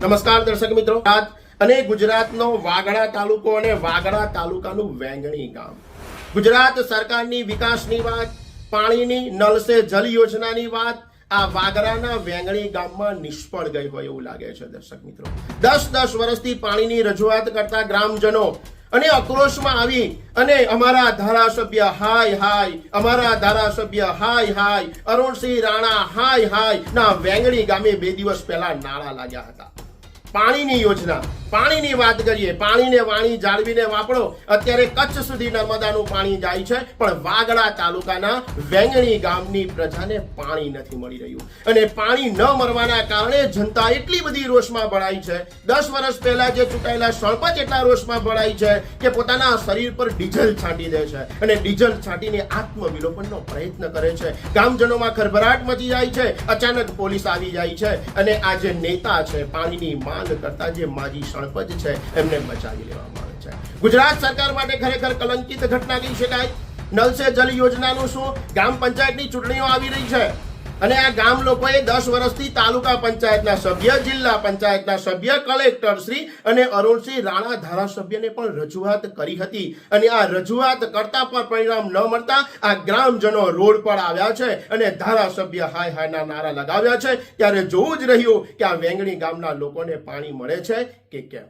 નમસ્કાર દર્શક મિત્રો. અને ગુજરાતનો વાગડા તાલુકો અને વાગડા તાલુકાનું વેંગણી ગામ. ગુજરાત સરકારની વિકાસની વાત, પાણીની નલ સે જલ યોજનાની વાત, આ વાગરાના વેંગણી ગામમાં નિષ્ફળ ગઈ હોય એવું લાગે છે દર્શક મિત્રો. દસ દસ વર્ષથી પાણીની રજૂઆત કરતા ગ્રામજનો અને આક્રોશમાં આવી અને અમારા ધારાસભ્ય હાય હાય, અમારા ધારાસભ્ય હાય હાય, અરુણસિંહ રાણા હાય હાય, ના વેંગણી ગામે બે દિવસ પહેલા નાળા લાગ્યા હતા. પાણીની યોજના, પાણીની વાત કરીએ, પાણીને વાણી જાળવીને વાપરો, અત્યારે કચ્છ સુધી નર્મદાનું પાણી જાય છે, પણ વાગડા તાલુકાના વેંગણી ગામની પ્રજાને પાણી નથી મળી રહ્યું. અને પાણી ન મળવાના કારણે જનતા એટલી બધી રોષમાં ભળાઈ છે. દસ વર્ષ પહેલા જે ચૂંટાયેલા સરપંચ એટલા રોષમાં ભળાઈ છે કે પોતાના શરીર પર ડીઝલ છાંટી દે છે. અને ડીઝલ છાંટીને આત્મવિલોપનનો પ્રયત્ન કરે છે. ગામજનોમાં ખરભરાટ મચી જાય છે. અચાનક પોલીસ આવી જાય છે. અને આ જે નેતા છે, પાણીની માંગ કરતા જે માજી સરપંચ છે, એમને બચાવી લેવામાં આવે છે. ગુજરાત સરકાર માટે ખરેખર કલંકિત ઘટના કહી શકાય નલ સે જલ યોજનાનું શું? ગ્રામ પંચાયતની ચૂંટણીઓ આવી રહી છે. અને આ ગામ લોકોએ દસ વર્ષથી તાલુકા પંચાયતના સભ્ય, જિલ્લા પંચાયતના સભ્ય, કલેક્ટર શ્રી અને અરુણસિંહ રાણા ધારાસભ્યને પણ રજૂઆત કરી હતી. અને આ રજૂઆત કરતા પણ પરિણામ ન મળતા આ ગ્રામજનો રોડ પર આવ્યા છે અને ધારાસભ્ય હાય હાયના નારા લગાવ્યા છે. ત્યારે જોવું જ રહ્યું કે આ વેંગણી ગામના લોકોને પાણી મળે છે કે કેમ?